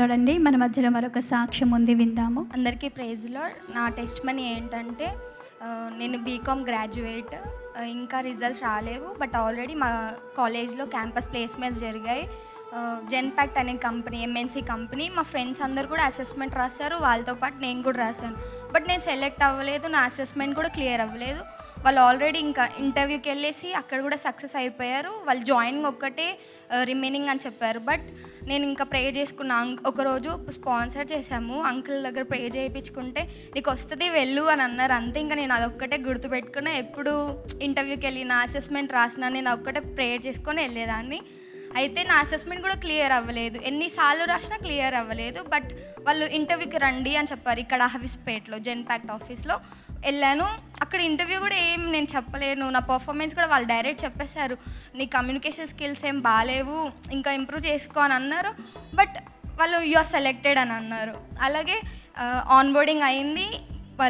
లాడండి. మన మధ్యలో మరొక సాక్ష్యం ఉంది విందాము. అందరికీ ప్రైజ్లో నా టెస్ట్ మనీ ఏంటంటే నేను బీకామ్ గ్రాడ్యుయేట్ ఇంకా రిజల్ట్స్ రాలేవు బట్ ఆల్రెడీ మా కాలేజ్లో క్యాంపస్ ప్లేస్మెంట్స్ జరిగాయి. జెన్పాక్ట్ అనే కంపెనీ ఎంఎన్సీ కంపెనీ. మా ఫ్రెండ్స్ అందరు కూడా అసెస్మెంట్ రాశారు. వాళ్ళతో పాటు నేను కూడా రాశాను. బట్ నేను సెలెక్ట్ అవ్వలేదు. నా అసెస్మెంట్ కూడా క్లియర్ అవ్వలేదు. వాళ్ళు ఆల్రెడీ ఇంకా ఇంటర్వ్యూకి వెళ్ళేసి అక్కడ కూడా సక్సెస్ అయిపోయారు. వాళ్ళు జాయినింగ్ ఒక్కటే రిమైనింగ్ అని చెప్పారు. బట్ నేను ఇంకా ప్రే చేసుకున్న. అంక్ ఒకరోజు స్పాన్సర్ చేశాము. అంకుల్ దగ్గర ప్రే చేయించుకుంటే నీకు వస్తుంది వెళ్ళు అని అన్నారు. అంతే ఇంకా నేను అదొక్కటే గుర్తుపెట్టుకుని ఎప్పుడు ఇంటర్వ్యూకి వెళ్ళిన అసెస్మెంట్ రాసిన నేను ఒక్కటే ప్రేయర్ చేసుకొని వెళ్ళేదాన్ని. అయితే నా అసెస్మెంట్ కూడా క్లియర్ అవ్వలేదు. ఎన్నిసార్లు రాసినా క్లియర్ అవ్వలేదు. బట్ వాళ్ళు ఇంటర్వ్యూకి రండి అని చెప్పారు ఇక్కడ హవిస్పేట్లో జెన్పాక్ట్ ఆఫీస్లో. వెళ్ళాను. అక్కడ ఇంటర్వ్యూ కూడా ఏం నేను చెప్పలేను. నా పర్ఫార్మెన్స్ కూడా వాళ్ళు డైరెక్ట్ చెప్పేశారు. నీ కమ్యూనికేషన్ స్కిల్స్ ఏం బాగాలేవు ఇంకా ఇంప్రూవ్ చేసుకో అని అన్నారు. బట్ వాళ్ళు యు ఆర్ సెలెక్టెడ్ అని అన్నారు. అలాగే ఆన్ బోర్డింగ్ అయింది.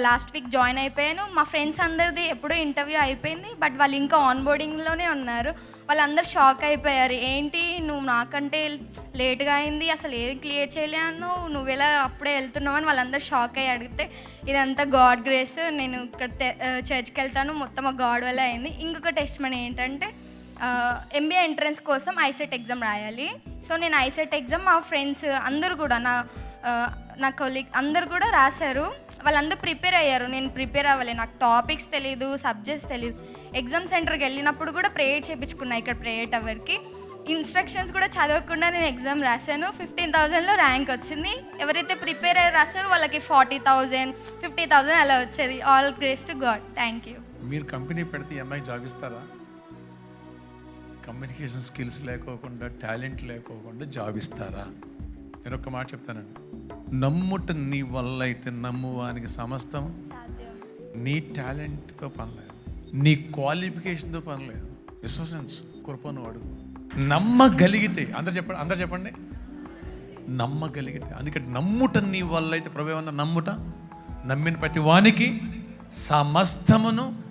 లాస్ట్ వీక్ జాయిన్ అయిపోయాను. మా ఫ్రెండ్స్ అందరిది ఎప్పుడో ఇంటర్వ్యూ అయిపోయింది బట్ వాళ్ళు ఇంకా ఆన్ బోర్డింగ్లోనే ఉన్నారు. వాళ్ళందరూ షాక్ అయిపోయారు. ఏంటి నువ్వు నాకంటే లేట్గా అయింది అసలు ఏది క్లియర్ చేయలేను నువ్వు ఎలా అప్పుడే వెళ్తున్నావు అని వాళ్ళందరూ షాక్ అయ్యి అడిగితే ఇదంతా గాడ్ గ్రేస్ నేను ఇక్కడ చర్చ్కి వెళ్తాను మొత్తం ఆ గాడ్ వల్ల అయింది. ఇంకొక టెస్ట్ మన ఏంటంటే ఎంబీఏ ఎంట్రన్స్ కోసం ఐసెట్ ఎగ్జామ్ రాయాలి. సో నేను ఐసెట్ ఎగ్జామ్ మా ఫ్రెండ్స్ అందరూ కూడా నా నా కొలీగ్ అందరు కూడా రాశారు. వాళ్ళందరూ ప్రిపేర్ అయ్యారు. నేను ప్రిపేర్ అవ్వలేదు నాకు టాపిక్స్ తెలియదు సబ్జెక్ట్స్ తెలియదు ఎగ్జామ్ సెంటర్కి వెళ్ళినప్పుడు కూడా ప్రేయర్ చేయించుకున్నా ఇక్కడ ప్రేయర్ టవర్కి ఇన్స్ట్రక్షన్స్ కూడా చదవకుండా నేను ఎగ్జామ్ రాశాను. ఫిఫ్టీన్ థౌజండ్లో ర్యాంక్ వచ్చింది. ఎవరైతే ప్రిపేర్ అయ్యి రాశారో వాళ్ళకి ఫార్టీ థౌజండ్ ఫిఫ్టీ థౌజండ్ అలా వచ్చేది. All grace to God thank you మీరు కంపెనీ పెడితే ఈ జాబ్ ఇస్తారా? కమ్యూనికేషన్ స్కిల్స్ లేకోకుండా టాలెంట్ లేకోకుండా జాబ్ ఇస్తారా? నేను ఒక మాట చెప్తానండి. నమ్ముట నీ వల్ల అయితే నమ్మువానికి సమస్తం. నీ టాలెంట్తో పని లేదు నీ క్వాలిఫికేషన్తో పని లేదు విశ్వసించు కృపను అడుగు. నమ్మగలిగితే అందరు చెప్పండి అందరు చెప్పండి. నమ్మగలిగితే అందుకే నమ్ముట నీ వల్ల అయితే ప్రభు ఏమన్నా నమ్ముట? నమ్మిన ప్రతి వానికి సమస్తమును